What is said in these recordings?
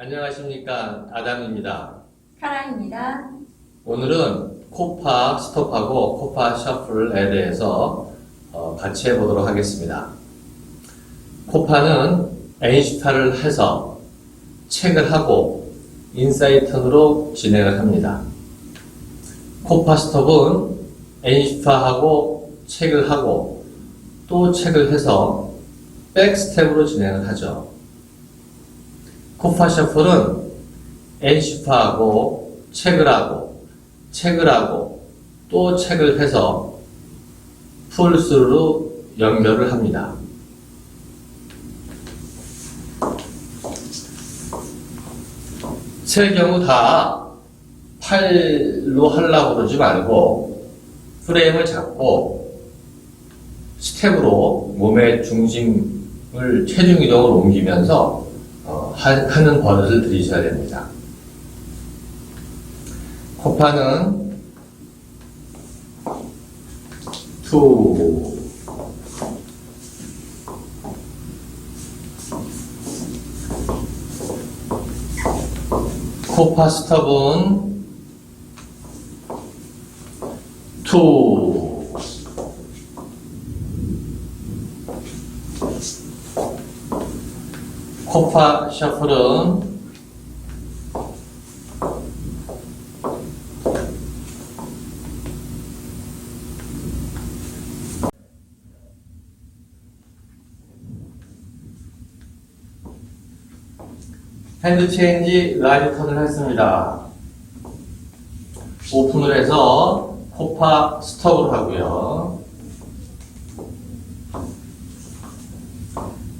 안녕하십니까 아담입니다. 카라입니다. 오늘은 코파 스톱하고 코파 셔플에 대해서 어, 같이 해보도록 하겠습니다. 코파는 엔시파를 해서 책을 하고 인사이턴으로 진행을 합니다. 코파 스톱은 엔시파하고 책을 하고 또 책을 해서 백스텝으로 진행을 하죠. 코파 셔플은 엔시파하고 책을 하고 책을 하고 또 책을 해서 풀스로 연결을 합니다. 세 경우 다 팔로 하려고 그러지 말고 프레임을 잡고 스텝으로 몸의 중심을 체중 이동을 옮기면서 어, 하- 하는 버릇을 들이셔야 됩니다. 코파는 투 코파 스톱은 투 코파 셔플은 핸드 체인지 라이트 턴을 했습니다. 오픈을 해서 코파 스톱을 하고요.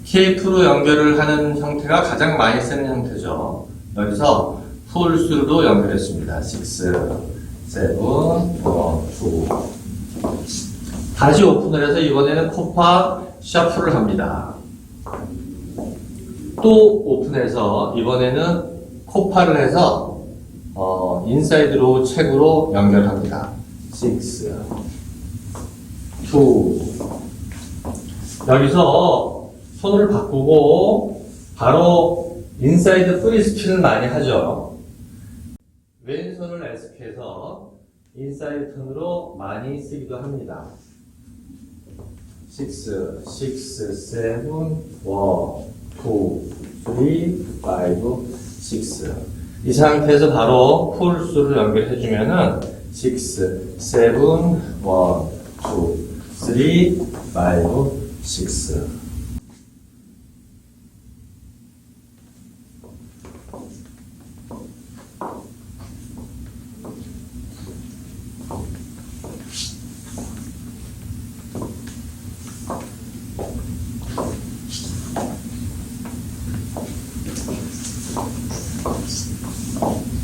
KF로 연결을 하는 형태가 가장 많이 쓰는 형태죠. 여기서 풀스로 연결했습니다. 6, 7, 1, 2. 다시 오픈을 해서 이번에는 코파 셔플을 합니다. 또 오픈해서 이번에는 코파를 해서 어, 인사이드로 책으로 연결합니다. 6, 2. 여기서 손을 바꾸고 바로 인사이드 프리 스핀을 많이 하죠. 왼손을 에스케해서 인사이드 턴으로 많이 쓰기도 합니다. 6, 6, 7, 1, 2, 3, 5, 6. 이 상태에서 바로 풀수를 연결해주면은 6, 7, 1, 2, 3, 5, 6. Oh.